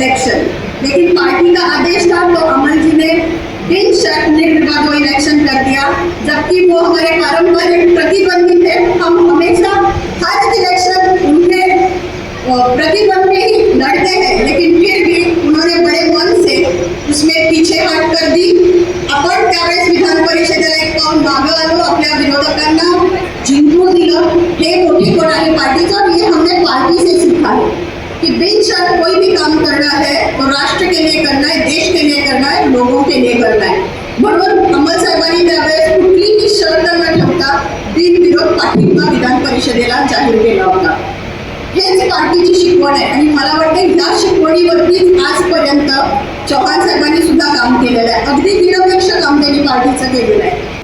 Election लेकिन party का आदेश था तो अमन जी ने बिन शर्त निर्विवाद वो इलेक्शन कर दिया, जबकि वो हमारे पारंपरिक प्रतिद्वंदी थे। हम हमेशा हर इलेक्शन उनके प्रतिबंध में ही लड़ते हैं, लेकिन फिर भी उन्होंने बड़े मन से उसमें पीछे हट कर दी। आपण त्यावेळेस विधान परिषदेला एक पाऊल मागं आलो आपल्या विरोधकांना जिंकून दिलं हे मोठी कोण आहे पार्टीचं काम करना है तो राष्ट्र के लिए करना है देश के लिए करना है लोगों के लिए करना है। म्हणून अमल साहेबांनी त्यावेळेस कुठलीही शर्त न ठेवता बिनविरोध पाठिंबा विधान परिषदेला जाहीर केला होता. हेच पार्टीची शिकवण आहे आणि मला वाटतं या शिकवणीवरतीच आजपर्यंत चव्हाण साहेबांनी सुद्धा काम केलेलं आहे. अगदी निरपेक्ष काम त्यांनी पार्टीचं केलेलं आहे.